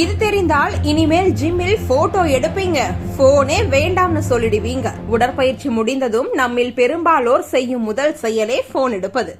இது தெரிந்தால் இனிமேல் ஜிம்மில் போட்டோ எடுப்பீங்க. போனே வேண்டாம்னு சொல்லிடுவீங்க. உடற்பயிற்சி முடிந்ததும் நம்மில் பெரும்பாலோர் செய்யும் முதல் செயலே போன் எடுப்பது.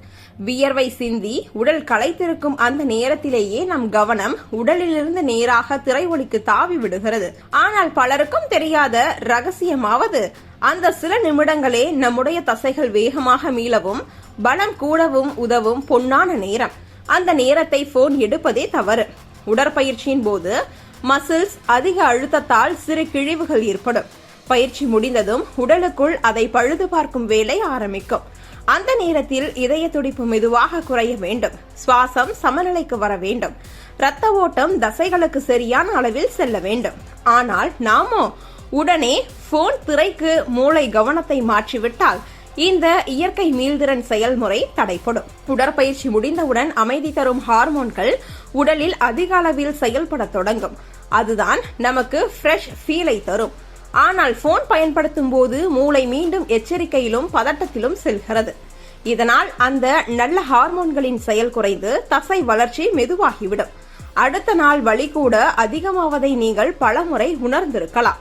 வியர்வை சிந்தி உடல் களைத்திருக்கும் அந்த நேரத்திலேயே நம் கவனம் உடலிலிருந்து நேராக திரைஒலிக்கு தாவி விடுகிறது. ஆனால் பலருக்கும் தெரியாத ரகசியமாவது அந்த சில நிமிடங்களே நம்முடைய தசைகள் வேகமாக மீளவும் பலம் கூடவும் உதவும் பொன்னான நேரம். அந்த நேரத்தை போன் எடுப்பதே தவறு. உடற்பயிற்சியின் போது மசில்ஸ் அதிக அழுத்தத்தால் சிறு கிழிவுகள் ஏற்படும். பயிற்சி முடிந்ததும் உடலுக்குள் அதை பழுது பார்க்கும் வேலை ஆரம்பிக்கும். அந்த நேரத்தில் இதய துடிப்பு மெதுவாக குறைய வேண்டும். சுவாசம் சமநிலைக்கு வர வேண்டும். இரத்த ஓட்டம் தசைகளுக்கு சரியான அளவில் செல்ல வேண்டும். ஆனால் நாமோ உடனே போன் திரைக்கு மூளை கவனத்தை மாற்றிவிட்டால் இந்த இயற்கை மீள்திறன் செயல்முறை தடைப்படும். உடற்பயிற்சி முடிந்தவுடன் அமைதி தரும் ஹார்மோன்கள் உடலில் அதிக அளவில் செயல்பட தொடங்கும். அதுதான் நமக்கு ஃப்ரெஷ் ஃபீலை தரும். ஆனால் போன் பயன்படுத்தும் போது மூளை மீண்டும் எச்சரிக்கையிலும் பதட்டத்திலும் செல்கிறது. இதனால் அந்த நல்ல ஹார்மோன்களின் செயல் குறைந்து தசை வளர்ச்சி மெதுவாகிவிடும். அடுத்த நாள் வழி கூட அதிகமாவதை நீங்கள் பலமுறை உணர்ந்திருக்கலாம்.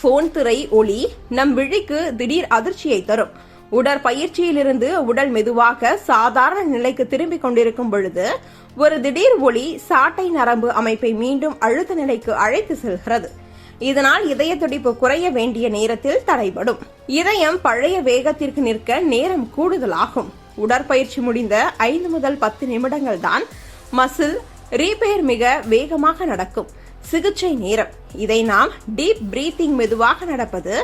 போன் திரை ஒளி நம் விழிக்கு திடீர் அதிர்ச்சியை தரும். உடற்பயிற்சியிலிருந்து உடல் மெதுவாக சாதாரண நிலைக்கு திரும்பிக் கொண்டிருக்கும் பொழுது ஒரு திடீர் ஒளி சாட்டை நரம்பு அமைப்பை மீண்டும் அழுத்த நிலைக்கு அழைத்து செல்கிறது. இதனால் இதய துடிப்பு குறைய வேண்டிய நேரத்தில் தடைபடும். இதயம் பழைய வேகத்திற்கு நிற்க நேரம் கூடுதலாகும். உடற்பயிற்சி முடிந்த ஐந்து முதல் பத்து நிமிடங்கள் தான் மசில் ரீபேர் மிக வேகமாக நடக்கும். சிகிச்சை நேரம். இதை நாம் டீப் பிரீத்திங் மெதுவாக நடப்பது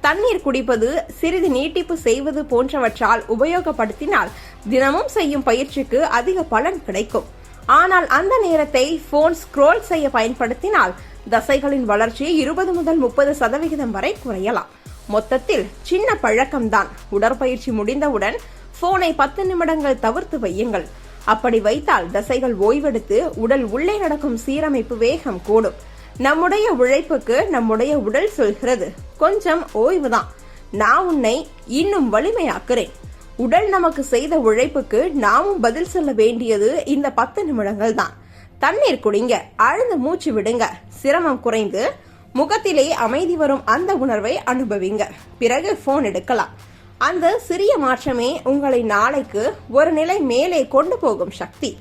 தண்ணீர் குடிப்பது சிறிது நீட்டிப்பு செய்வது போன்றவற்றால் உபயோகப்படுத்தினால் தினமும் செய்யும் பயிற்சிக்கு அதிக பலன் கிடைக்கும். ஆனால் அந்த நேரத்தை போன் ஸ்க்ரோல் செய்ய பயன்படுத்தினால் தசைகளின் வளர்ச்சி இருபது முதல் முப்பது சதவிகிதம் வரை குறையலாம். மொத்தத்தில் சின்ன பழக்கம்தான். உடற்பயிற்சி முடிந்தவுடன் போனை பத்து நிமிடங்கள் தவிர்த்து வையுங்கள். அப்படி வைத்தால் தசைகள் ஓய்வெடுத்து உடல் உள்ளே நடக்கும் சீரமைப்பு வேகம் கூடும். நம்முடைய உழைப்புக்கு நம்முடைய உடல் சொல்கிறது. கொஞ்சம் ஓய்வு தான் நான் உன்னை இன்னும் வலிமையாக்குறேன். உடல் நமக்கு செய்த உழைப்புக்கு நாமும் பதில் சொல்ல வேண்டியது இந்த பத்து நிமிடங்கள் தான் தண்ணீர் குடிங்க ஆழ்ந்து மூச்சு விடுங்க. சிரமம் குறைந்து முகத்திலே அமைதி வரும் அந்த உணர்வை அனுபவிங்க. பிறகு போன் எடுக்கலாம். அந்த சிறிய மாற்றமே உங்களை நாளைக்கு ஒரு நிலை மேலே கொண்டு போகும் சக்தி.